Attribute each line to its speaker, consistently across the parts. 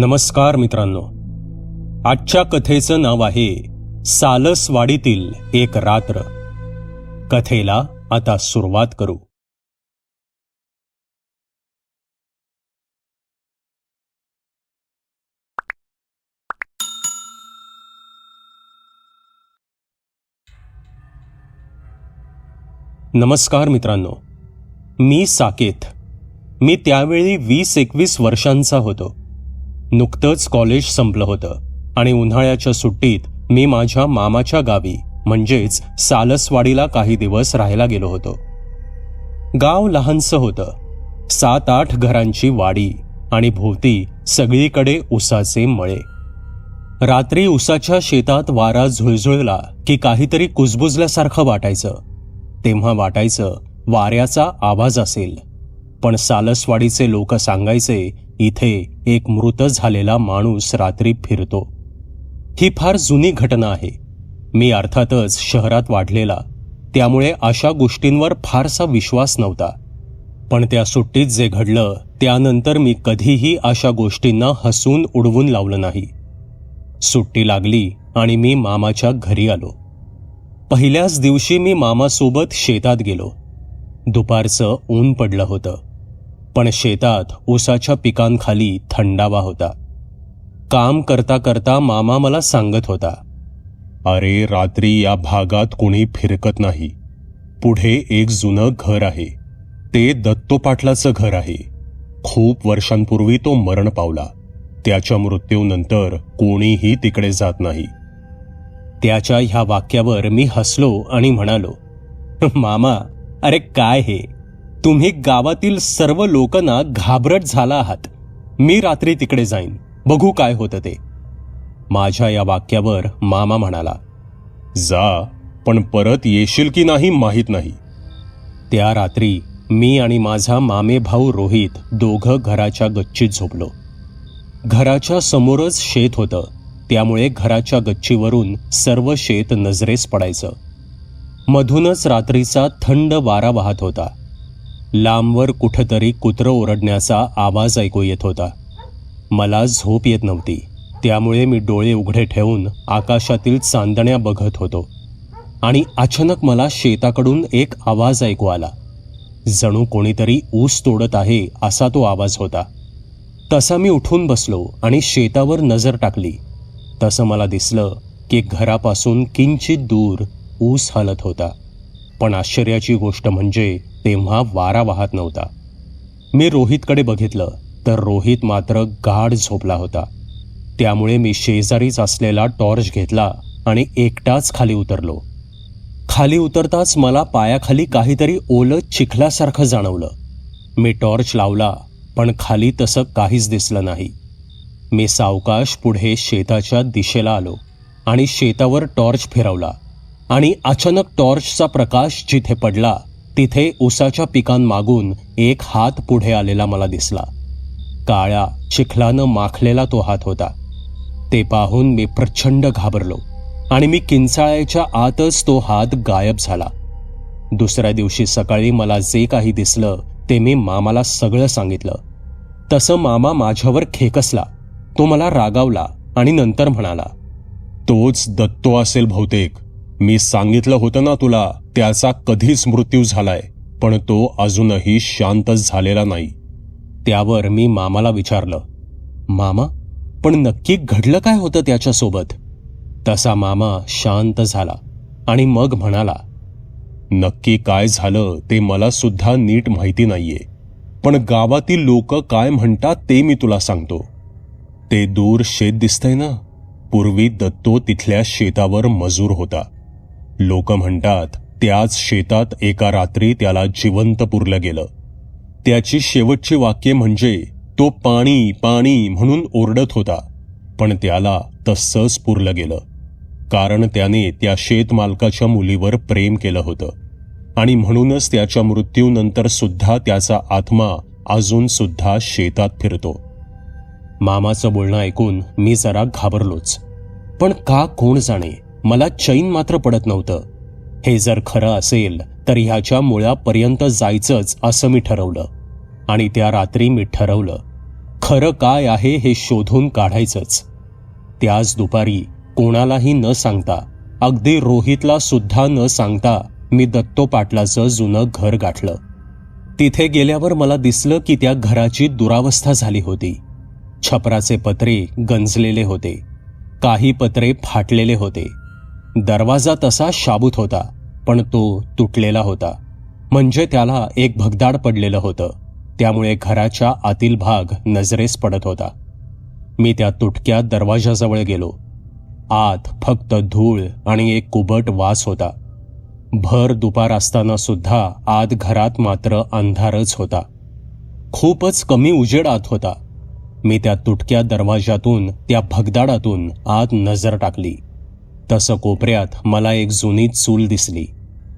Speaker 1: नमस्कार मित्रांनो. आजच्या कथेचं नाव आहे सालसवाडीतील एक रात्र. कथेला आता सुरुवात करू. नमस्कार मित्रांनो. मी साकेत. मी त्यावेळी वीस एकवीस वर्षांचा होतो. नुकतंच कॉलेज संपलं होतं आणि उन्हाळ्याच्या सुट्टीत मी माझ्या मामाच्या गावी म्हणजेच सालसवाडीला काही दिवस राहायला गेलो होतो. गाव लहानसं होतं. सात आठ घरांची वाडी आणि भोवती सगळीकडे उसाचे मळे. रात्री उसाच्या शेतात वारा झुळझुळला की काहीतरी कुजबुजल्यासारखं वाटायचं. तेव्हा वाटायचं वाऱ्याचा आवाज असेल. पण सालसवाडीचे लोक सांगायचे इथे एक मृत झालेला माणूस रात्री फिरतो. ही फार जुनी घटना आहे. मी अर्थातच शहरात वाढलेला. त्यामुळे अशा गोष्टींवर फारसा विश्वास नव्हता. पण त्या सुट्टीत जे घडलं त्यानंतर मी कधीही अशा गोष्टींना हसून उडवून लावलं नाही. सुट्टी लागली आणि मी मामाच्या घरी आलो. पहिल्याच दिवशी मी मामासोबत शेतात गेलो. दुपारचं ऊन पडलं होतं. पण शेतात ऊसाच्या पिकांखाली थंडावा होता. काम करता करता मामा मला सांगत होता अरे रात्री या भागात कोणी फिरकत नाही. पुढे एक जुनं घर आहे. ते दत्तो पाटलाचं घर आहे. खूप वर्षांपूर्वी तो मरण पावला. त्याच्या मृत्यूनंतर कोणीही तिकडे जात नाही. त्याच्या ह्या वाक्यावर मी हसलो आणि म्हणालो मामा अरे काय हे? तुम्ही गावातील सर्व लोकांना घाबरट झाला आहात. मी रात्री तिकडे जाईन. बघू काय होतं ते. माझ्या या वाक्यावर मामा म्हणाला जा पण परत येशील की नाही माहीत नाही. त्या रात्री मी आणि माझा मामे भाऊ रोहित दोघं घराच्या गच्चीत झोपलो. घराच्या समोरच शेत होतं. त्यामुळे घराच्या गच्चीवरून सर्व शेत नजरेस पडायचं. मधूनच रात्रीचा थंड वारा वाहत होता. लांबवर कुठंतरी कुत्रं ओरडण्याचा आवाज ऐकू येत होता. मला झोप येत नव्हती. त्यामुळे मी डोळे उघडे ठेवून आकाशातील चांदण्या बघत होतो. आणि अचानक मला शेताकडून एक आवाज ऐकू आला. जणू कोणीतरी ऊस तोडत आहे असा तो आवाज होता. तसा मी उठून बसलो आणि शेतावर नजर टाकली. तसं मला दिसलं की घरापासून किंचित दूर ऊस हलत होता. पण आश्चर्याची गोष्ट म्हणजे तेव्हा वारा वाहत नव्हता. मी रोहितकडे बघितलं तर रोहित मात्र गाढ झोपला होता. त्यामुळे मी शेजारीच असलेला टॉर्च घेतला आणि एकटाच खाली उतरलो. खाली उतरताच मला पायाखाली काहीतरी ओलं चिखलासारखं जाणवलं. मी टॉर्च लावला पण खाली तसं काहीच दिसलं नाही. मी सावकाश पुढे शेताच्या दिशेला आलो आणि शेतावर टॉर्च फिरवला. आणि अचानक टॉर्चचा प्रकाश जिथे पडला तिथे उसाच्या पिकांमागून एक हात पुढे आलेला मला दिसला. काळ्या चिखलानं माखलेला तो हात होता. ते पाहून मी प्रचंड घाबरलो आणि मी किंचाळ्याच्या आतच तो हात गायब झाला. दुसऱ्या दिवशी सकाळी मला जे काही दिसलं ते मी मामाला सगळं सांगितलं. तसं मामा माझ्यावर खेकसला. तो मला रागावला आणि नंतर म्हणाला तोच दत्तो असेल बहुतेक. मी सांगितलं होतं ना तुला त्याचा कधीच मृत्यू झालाय पण तो अजूनही शांतच झालेला नाही. त्यावर मी मामाला विचारलं मामा पण नक्की घडलं काय होतं त्याच्यासोबत? तसा मामा शांत झाला आणि मग म्हणाला नक्की काय झालं ते मला सुद्धा नीट माहिती नाहीये पण गावातील लोक काय म्हणतात ते मी तुला सांगतो. ते दूर शेत दिसतंय ना पूर्वी दत्तो तिथल्या शेतावर मजूर होता. लोक म्हणतात त्याच शेतात एका रात्री त्याला जिवंत पुरलं गेलं. त्याची शेवटची वाक्य म्हणजे तो पाणी पाणी म्हणून ओरडत होता पण त्याला तसंच पुरलं गेलं. कारण त्याने त्या शेतमालकाच्या मुलीवर प्रेम केलं होतं. आणि म्हणूनच त्याच्या मृत्यूनंतर सुद्धा त्याचा आत्मा अजून सुद्धा शेतात फिरतो. मामाचं बोलणं ऐकून मी जरा घाबरलोच. पण का कोण जाणे? मला चैन मात्र पडत नव्हतं. हे जर खरं असेल तर ह्याच्या मुळापर्यंत जायचंच असं मी ठरवलं. आणि त्या रात्री मी ठरवलं खरं काय आहे हे शोधून काढायचंच. त्याच दुपारी कोणालाही न सांगता अगदी रोहितला सुद्धा न सांगता मी दत्तो पाटलाचं जुनं घर गाठलं. तिथे गेल्यावर मला दिसलं की त्या घराची दुरावस्था झाली होती. छपराचे पत्रे गंजलेले होते. काही पत्रे फाटलेले होते. दरवाजा तसा शाबूत होता पण तो तुटलेला होता. म्हणजे त्याला एक भगदाड पडलेलं होतं. त्यामुळे घराच्या आतील भाग नजरेस पडत होता. मी त्या तुटक्या दरवाजाजवळ गेलो. आत फक्त धूळ आणि एक कुबट वास होता. भर दुपार असताना सुद्धा आत घरात मात्र अंधारच होता. खूपच कमी उजेड आत होता. मी त्या तुटक्या दरवाजातून त्या भगदाडातून आत नजर टाकली. तसं कोपऱ्यात मला एक जुनी चूल दिसली.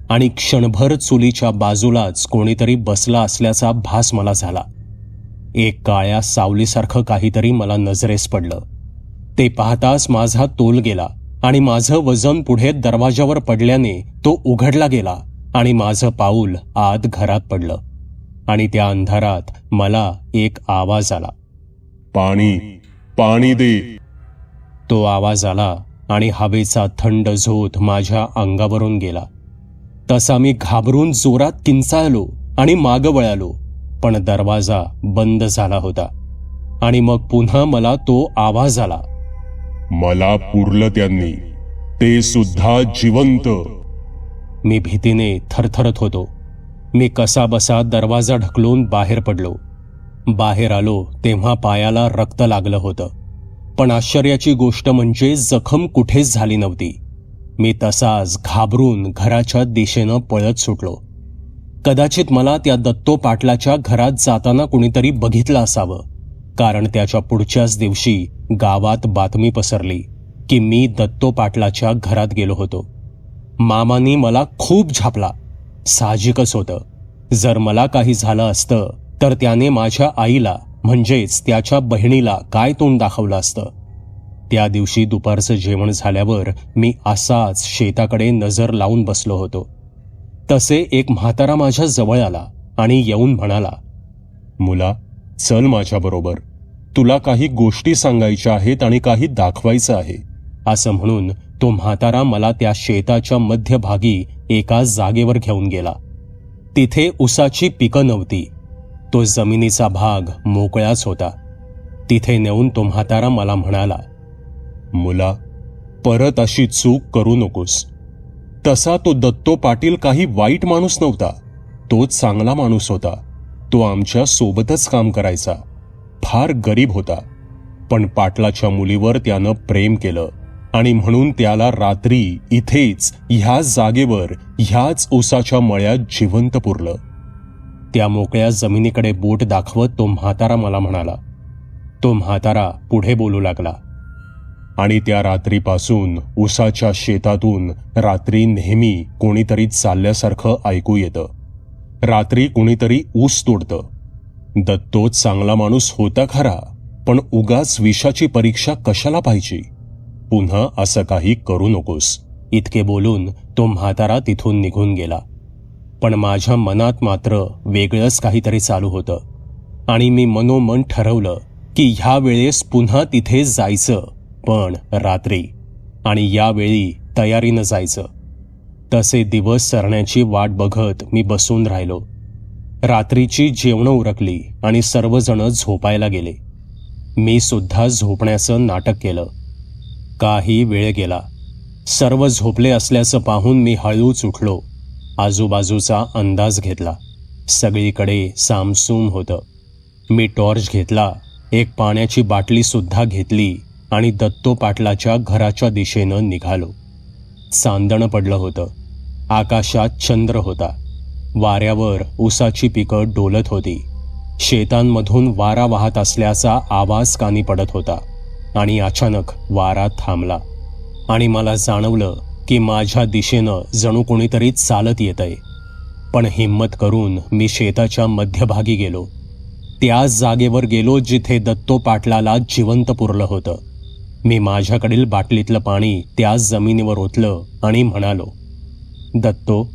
Speaker 1: आणि क्षणभर चुलीच्या बाजूलाच कोणीतरी बसला असल्याचा भास मला झाला. एक काळ्या सावलीसारखं काहीतरी मला नजरेस पडलं. ते पाहताच माझा तोल गेला आणि माझं वजन पुढे दरवाजावर पडल्याने तो उघडला गेला आणि माझं पाऊल आत घरात पडलं. आणि त्या अंधारात मला एक आवाज आला.
Speaker 2: पाणी पाणी दे.
Speaker 1: तो आवाज आला आणि हवेचा थंड झोत माझ्या अंगावरून गेला. तसा मी घाबरून जोरात किंचाळलो आणि माग वळालो पण दरवाजा बंद झाला होता. आणि मग पुन्हा मला तो आवाज आला.
Speaker 2: मला पुरलं त्यांनी ते सुद्धा जिवंत.
Speaker 1: मी भीतीने थरथरत होतो. मी कसा बसा दरवाजा ढकलून बाहेर पडलो. बाहेर आलो तेव्हा पायाला रक्त लागलं होतं. पण आश्चर्याची गोष्ट म्हणजे जखम कुठेच झाली नव्हती. मी तसाच घाबरून घराच्या दिशेनं पळत सुटलो. कदाचित मला त्या दत्तो पाटलाच्या घरात जाताना कुणीतरी बघितलं असावं कारण त्याच्या पुढच्याच दिवशी गावात बातमी पसरली की मी दत्तो पाटलाच्या घरात गेलो होतो. मामानी मला खूप झापला. साहजिकच होतं. जर मला काही झालं असतं तर त्याने माझ्या आईला म्हणजेच त्याच्या बहिणीला काय तोंड दाखवलं असतं? त्या दिवशी दुपारचं जेवण झाल्यावर मी असाच शेताकडे नजर लावून बसलो होतो. तसे एक म्हातारा माझ्या जवळ आला आणि येऊन म्हणाला
Speaker 2: मुला चल माझ्याबरोबर तुला काही गोष्टी सांगायच्या आहेत आणि काही दाखवायचं आहे.
Speaker 1: असं म्हणून तो म्हातारा मला त्या शेताच्या मध्यभागी एका जागेवर घेऊन गेला. तिथे उसाची पिकं नव्हती. तो जमिनीचा भाग मोकळाच होता. तिथे नेऊन तो म्हातारा मला म्हणाला
Speaker 2: मुला परत अशी चूक करू नकोस. तसा तो दत्तो पाटील काही वाईट माणूस नव्हता. तो चांगला माणूस होता. तो आमच्या सोबतच काम करायचा. फार गरीब होता. पण पाटलाच्या मुलीवर त्यानं प्रेम केलं आणि म्हणून त्याला रात्री इथेच ह्या जागेवर ह्याच ओसाच्या मळ्यात जिवंत पुरलं.
Speaker 1: त्या मोकळ्या जमिनीकडे बोट दाखवत तो म्हातारा मला म्हणाला. तो म्हातारा पुढे बोलू लागला.
Speaker 2: आणि त्या रात्रीपासून उसाच्या शेतातून रात्री नेहमी कोणीतरी चालल्यासारखं ऐकू येतं. रात्री कोणीतरी ऊस तोडतं. दत्तो चांगला माणूस होता खरा पण उगाच विषाची परीक्षा कशाला पाहिजे? पुन्हा असं काही करू नकोस.
Speaker 1: इतके बोलून तो म्हातारा तिथून निघून गेला. पण माझ्या मनात मात्र वेगळंच काहीतरी चालू होतं. आणि मी मनोमन ठरवलं की ह्या वेळेस पुन्हा तिथे जायचं पण रात्री. आणि यावेळी तयारीनं जायचं. तसे दिवस सरण्याची वाट बघत मी बसून राहिलो. रात्रीची जेवणं उरकली आणि सर्वजण झोपायला गेले. मी सुद्धा झोपण्याचं नाटक केलं. काही वेळ गेला. सर्व झोपले असल्याचं पाहून मी हळूच उठलो. आजूबाजूचा अंदाज घेतला. सगळीकडे सामसूम होतं. मी टॉर्च घेतला एक पाण्याची बाटलीसुद्धा घेतली आणि दत्तो पाटलाच्या घराच्या दिशेनं निघालो. चांदणं पडलं होतं. आकाशात चंद्र होता. वाऱ्यावर ऊसाची पिकं डोलत होती. शेतांमधून वारा वाहत असल्याचा आवाज कानी पडत होता आणि अचानक वारा थांबला. आणि मला जाणवलं की माझ्या दिशेनं जणू कोणीतरी चालत येतंय. पण हिंमत करून मी शेताच्या मध्यभागी गेलो. त्याच जागेवर गेलो जिथे दत्तो पाटलाला जिवंत पुरलं होतं. मी माझ्याकडील बाटलीतलं पाणी त्याच जमिनीवर ओतलं आणि म्हणालो दत्तो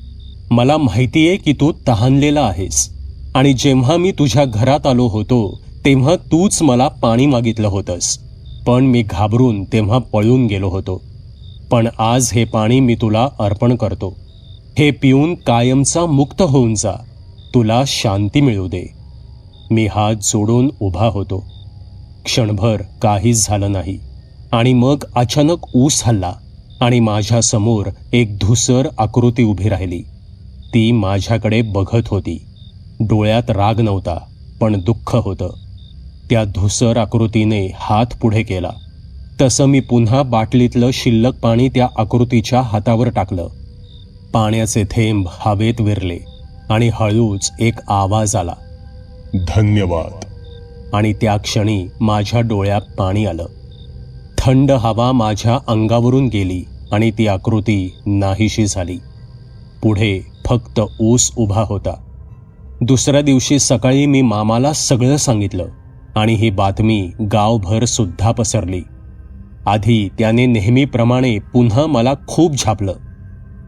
Speaker 1: मला माहितीये की तू तहानलेला आहेस आणि जेव्हा मी तुझ्या घरात आलो होतो तेव्हा तूच मला पाणी मागितलं होतंस. पण मी घाबरून तेव्हा पळून गेलो होतो. पण आज हे पाणी मी तुला अर्पण करतो. हे पिऊन कायमचा मुक्त होऊन जा. तुला शांती मिळू दे. मी हात जोडून उभा होतो. क्षणभर काहीच झालं नाही. आणि मग अचानक ऊस हल्ला आणि माझ्यासमोर एक धुसर आकृती उभी राहिली. ती माझ्याकडे बघत होती. डोळ्यात राग नव्हता पण दुःख होतं. त्या धुसर आकृतीने हात पुढे केला. तसं मी पुन्हा बाटलीतलं शिल्लक पाणी त्या आकृतीच्या हातावर टाकलं. पाण्याचे थेंब हवेत विरले आणि हळूच एक आवाज आला.
Speaker 2: धन्यवाद.
Speaker 1: आणि त्या क्षणी माझ्या डोळ्यात पाणी आलं. थंड हवा माझ्या अंगावरून गेली आणि ती आकृती नाहीशी झाली. पुढे फक्त ऊस उभा होता. दुसऱ्या दिवशी सकाळी मी मामाला सगळं सांगितलं आणि ही बातमी गावभर सुद्धा पसरली. आधी त्याने नेहमीप्रमाणे पुन्हा मला खूप झापलं.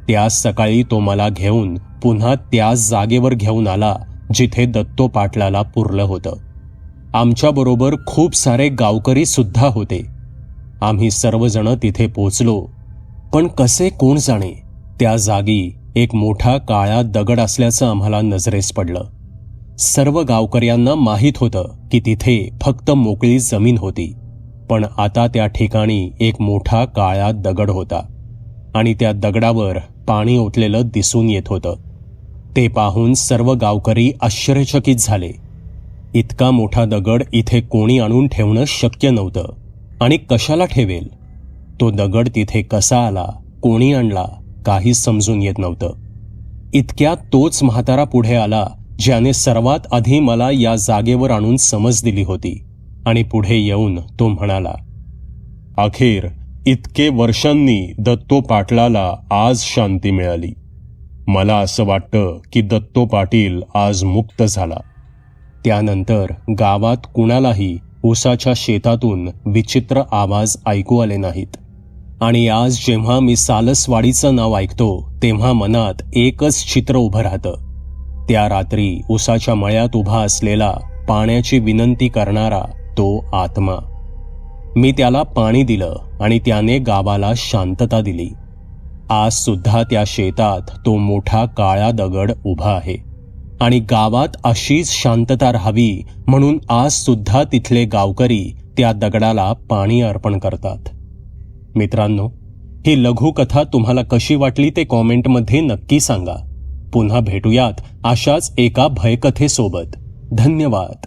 Speaker 1: त्या सकाळी तो मला घेऊन पुन्हा त्याच जागेवर घेऊन आला जिथे दत्तो पाटलाला पुरलं होतं. आमच्याबरोबर खूप सारे गावकरी सुद्धा होते. आम्ही सर्वजण तिथे पोचलो. पण कसे कोण जाणे? त्या जागी एक मोठा काळा दगड असल्याचं आम्हाला नजरेस पडलं. सर्व गावकऱ्यांना माहीत होतं की तिथे फक्त मोकळी जमीन होती. पण आता त्या ठिकाणी एक मोठा काळा दगड होता आणि त्या दगडावर पाणी ओतलेलं दिसून येत होतं. ते पाहून सर्व गावकरी आश्चर्यचकित झाले. इतका मोठा दगड इथे कोणी आणून ठेवणं शक्य नव्हतं. आणि कशाला ठेवेल? तो दगड तिथे कसा आला कोणी आणला काही समजून येत नव्हतं. इतक्या तोच म्हातारा पुढे आला ज्याने सर्वात आधी मला या जागेवर आणून समज दिली होती. आणि पुढे येऊन तो म्हणाला
Speaker 2: अखेर इतके वर्षांनी दत्तो पाटलाला आज शांती मिळाली. मला असं वाटतं की दत्तो पाटील आज मुक्त झाला.
Speaker 1: त्यानंतर गावात कुणालाही ऊसाच्या शेतातून विचित्र आवाज ऐकू आले नाहीत. आणि आज जेव्हा मी सालसवाडीचं नाव ऐकतो तेव्हा मनात एकच चित्र उभं राहतं. त्या रात्री उसाच्या मळ्यात उभा असलेला पाण्याची विनंती करणारा तो आत्मा. मी त्याला पाणी दिलं आणि त्याने गावाला शांतता दिली. आज सुद्धा त्या शेतात तो मोठा काळा दगड उभा आहे. आणि गावात अशीच शांतता राहावी म्हणून आज सुद्धा तिथले गावकरी त्या दगडाला पाणी अर्पण करतात. मित्रांनो ही लघुकथा तुम्हाला कशी वाटली ते कॉमेंटमध्ये नक्की सांगा. पुन्हा भेटूयात अशाच एका भयकथेसोबत. धन्यवाद.